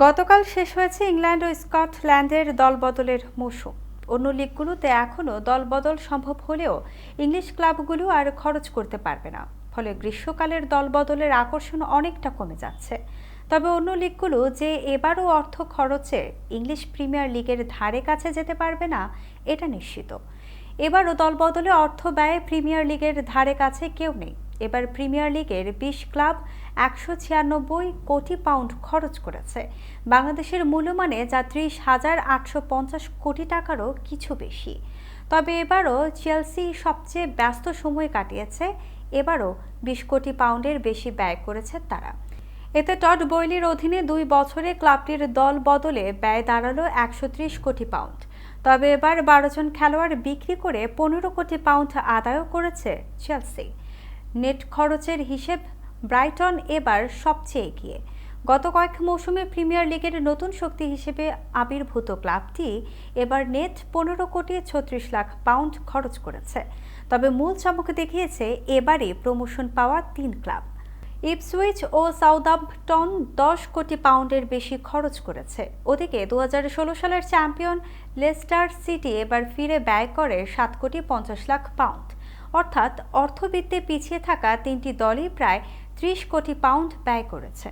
গতকাল শেষ হয়েছে ইংল্যান্ড ও স্কটল্যান্ডের দলবদলের মৌসুম। অন্য লিগগুলোতে এখনও দলবদল সম্ভব হলেও ইংলিশ ক্লাবগুলো আর খরচ করতে পারবে না। ফলে গ্রীষ্মকালের দলবদলের আকর্ষণ অনেকটা কমে যাচ্ছে। তবে অন্য লিগগুলো যে এবারও অর্থ খরচে ইংলিশ প্রিমিয়ার লিগের ধারে কাছে যেতে পারবে না, এটা নিশ্চিত। এবারও দলবদলে অর্থ ব্যয়ে প্রিমিয়ার লিগের ধারে কাছে কেউ নেই। এবার প্রিমিয়ার লিগের বিশ ক্লাব একশো ছিয়ানব্বই কোটি পাউন্ড খরচ করেছে। বাংলাদেশের মূল্যমানে যা ত্রিশ হাজার আটশো পঞ্চাশ কোটি টাকারও কিছু বেশি। তবে এবারও চেলসি সবচেয়ে ব্যস্ত সময় কাটিয়েছে, এবারও বিশ কোটি পাউন্ডের বেশি ব্যয় করেছে তারা। এতে টড বৈলির অধীনে দুই বছরে ক্লাবটির দল বদলে ব্যয় দাঁড়াল একশো ত্রিশ কোটি পাউন্ড। তবে এবার বারো জন খেলোয়াড় বিক্রি করে পনেরো কোটি পাউন্ড আদায়ও করেছে চেলসি। নেট খরচের হিসেব ব্রাইটন এবার সবচেয়ে এগিয়ে। গত কয়েক মৌসুমে প্রিমিয়ার লিগের নতুন শক্তি হিসেবে আবির্ভূত ক্লাবটি এবার নেট পনেরো কোটি ছত্রিশ লাখ পাউন্ড খরচ করেছে। তবে মূল চমক দেখিয়েছে এবারে প্রমোশন পাওয়া তিন ক্লাব। ইপসুইচ ও সাউদাম্পটন দশ কোটি পাউন্ডের বেশি খরচ করেছে। ওদিকে দু হাজার ষোলো সালের চ্যাম্পিয়ন লেস্টার সিটি এবার ফিরে ব্যয় করে সাত কোটি পঞ্চাশ লাখ পাউন্ড। অর্থাৎ অর্থবিত্তে পিছিয়ে থাকা তিনটি দলই প্রায় ত্রিশ কোটি পাউন্ড ব্যয় করেছে।